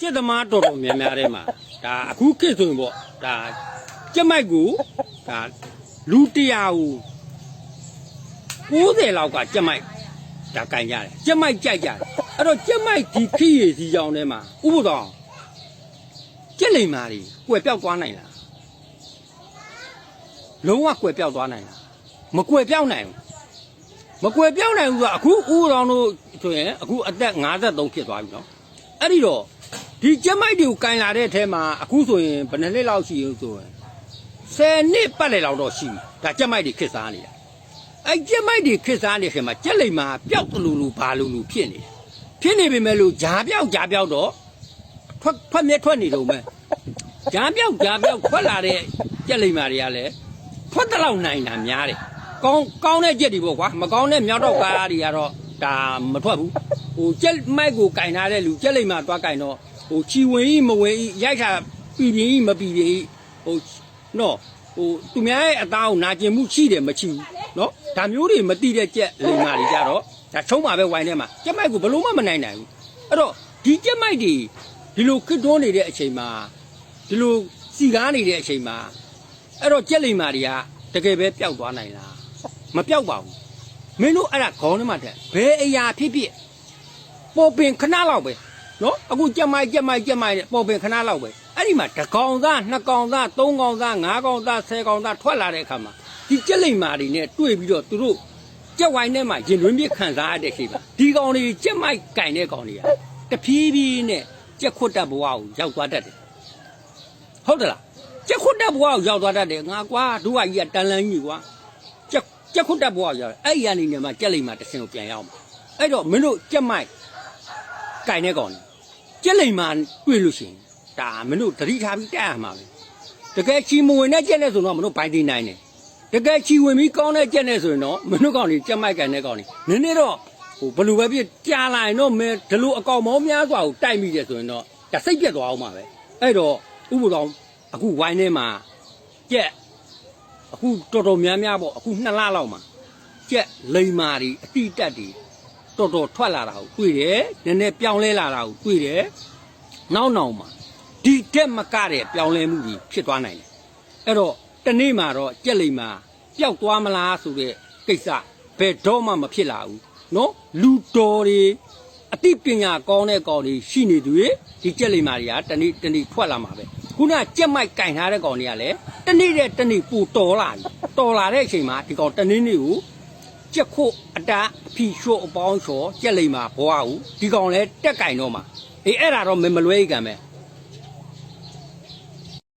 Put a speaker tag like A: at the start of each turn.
A: ကျက်သမားတော်တော်များများထဲမှာဒါအခုခေတ်ဆိုရင်ပေါ့ဒါကျက်မိုက်ကိုဒါလူတရားကို90လောက်ကကျက်မိုက်ဒါကင်ကြတယ်ကျက်မိုက်ကြိုက်ကြတယ်အဲ့တော့ကျက်မိုက်ဒီခိရစီကြောင်ထဲမှာဥပဒေကျက်လိမ်မာတွေကွယ်ပြောက်သွားနိုင်လားလုံးဝကွယ်ပြောက်သွားနိုင်လားမကွယ်ပြောက်နိုင်ဘူးမကွယ်ပြောက်နိုင်ဘူးကအခုဥပဒေတို့ဆိုရင်အခုအသက်53ဖြစ်သွားပြီနော်အဲ့ဒီတော့ ဒီကျက်မိုက်တွေကိုကင်လာတဲ့အထဲမှာအခုဆိုရင်ဘယ်နှစ်နှစ်လောက်ရှိလို့ဆိုရင်10နှစ်ပတ်လည်လောက်တော့ရှိပြီဒါကျက်မိုက်တွေခစ်စားနေတာအဲ့ကျက်မိုက်တွေခစ်စားနေခင်မှာကျက်လိမ်မှာပျောက်တလူလူဘာလူလူဖြစ်နေတယ်ဖြစ်နေပေမဲ့လို့ဂျားပြောက်ဂျားပြောက်တော့ထွက်ထွက်မြက်ထွက်နေတော့မယ်ဂျားပြောက်ဂျားပြောက်ထွက်လာတဲ့ကျက်လိမ်မာတွေကလည်းထွက်တဲ့လောက်နိုင်တာများတယ်ကောင်းကောင်းတဲ့ကျက်တွေပေါ့ကွာမကောင်းတဲ့မြောက်တော့ကားတွေကတော့ဒါမထွက်ဘူးဟိုကြက်မိုက်ကိုကင်ထားတဲ့လူကြက်လိမ်မှာသွားကင်တော့ ဟိုချီဝင်ကြီးမဝင်ကြီးရိုက်တာပြည်ပြင်းကြီးမပြည်ပြင်းကြီးဟိုနော်ဟိုသူများရဲ့အသားကိုနာကျင်မှုရှိတယ်မချိဘူးနော်ဒါမျိုးတွေမတိတဲ့ကြက်လိမ်မာတွေကြတော့ဒါချုံးပါပဲဝိုင်းထဲမှာကြက်မိုက်ကိုဘယ်လို့မှမနိုင်နိုင်ဘူးအဲ့တော့ဒီကြက်မိုက်တွေဒီလိုခစ်တွန်းနေတဲ့အချိန်မှာဒီလိုစီကားနေတဲ့အချိန်မှာအဲ့တော့ကြက်လိမ်မာတွေကတကယ်ပဲပျောက်သွားနိုင်လားမပျောက်ပါဘူးမင်းတို့အဲ့ဒါခေါင်းထဲမှာတက်ဘယ်အရာဖြစ်ဖြစ်ပေါ်ပင်ခဏလောက်ပဲ နော်အခုကြက်မိုက်ကြက်မိုက်ကြက်မိုက်နဲ့ပေါ်ပင်ခဏလောက်ပဲအဲ့ဒီမှာတစ်ကောင်သားနှစ်ကောင်သားသုံးကောင်သားငါးကောင်သားဆယ်ကောင်သားထွက်လာတဲ့အခါမှာဒီကြက်လိမ်မာတွေနဲ့တွေ့ပြီးတော့သူတို့ကြက်ဝိုင်းထဲမှာရင်တွင်းပြခံစားရတဲ့ရှိပါဒီကောင်တွေကြက်မိုက်ကင်တဲ့ကောင်တွေကတဖြည်းဖြည်းနဲ့ကြက်ခွတ်တက်ဘဝကိုရောက်သွားတတ်တယ်ဟုတ်တယ်လားကြက်ခွတ်တက်ဘဝကိုရောက်သွားတတ်တယ်ငါကွာတို့ကကြီးကတန်လန်းကြီးကွာကြက်ကြက်ခွတ်တက်ဘဝကိုရောက်တယ်အဲ့ဒီကနေနေမှာကြက်လိမ်မာတစ်စင်ကိုပြန်ရောက်မှာအဲ့တော့မင်းတို့ကြက်မိုက်ကင်တဲ့ကောင်ကြီး ကြက်လိမ်မာတွေ့လို့ရှိရင်ဒါမင်းတို့သတိထားပြီးတက်ရမှာပဲတကယ်ချီမဝင်တဲ့ကြက်နဲ့ဆိုတော့မင်းတို့ဘိုင်းသိနိုင်တယ်တကယ်ချီဝင်ပြီးကောင်းတဲ့ကြက်နဲ့ဆိုရင်တော့မင်းတို့ကောင်ကြီးကြက်မိုက်ကင်တဲ့ကောင်ကြီးနည်းနည်းတော့ဟိုဘလူပဲပြကြားလာရင်တော့မင်းဒီလိုအကောင်မောများစွာကိုတိုက်မိတယ်ဆိုရင်တော့ဒါစိတ်ပြတ်သွားအောင်ပါပဲအဲ့တော့ဥပဒေတော်အခုဝိုင်းထဲမှာကြက်အခုတော်တော်များများပေါ့အခုနှစ်လလောက်မှာကြက်လိမ်မာတွေအတိတက်တွေ တော်တော်ထွက်လာတာကိုတွေ့တယ်နည်းနည်းပြောင်းလဲလာတာကိုတွေ့တယ်နောက်နောက်မှာဒီတက်မကတဲ့ပြောင်းလဲမှုကြီးဖြစ်သွားနိုင်တယ်အဲ့တော့တနေ့မှာတော့ကြက်လိမ်မှာပျောက်သွားမလားဆိုတဲ့ကိစ္စဘယ်တော့မှမဖြစ်လာဘူးနော်လူတော်တွေအသိပညာကောင်းတဲ့ကောင်တွေရှိနေသူတွေဒီကြက်လိမ်မာတွေကတနေ့တနေ့ထွက်လာမှာပဲခုနကြက်မိုက်ကင်ထားတဲ့ကောင်တွေကလည်းတနေ့တဲ့တနေ့ပူတော်လာပြီတော်လာတဲ့အချိန်မှာဒီကောင်တနေ့နေ့ကို ကြက်ခုတ်အတားအဖီရှို့အပေါင်းချော်ကြက်လိမ်မှာဘွားဟုဒီကောင်လဲတက်ကင်တော့မှာအေးအဲ့ဒါတော့မမလွဲကံပဲ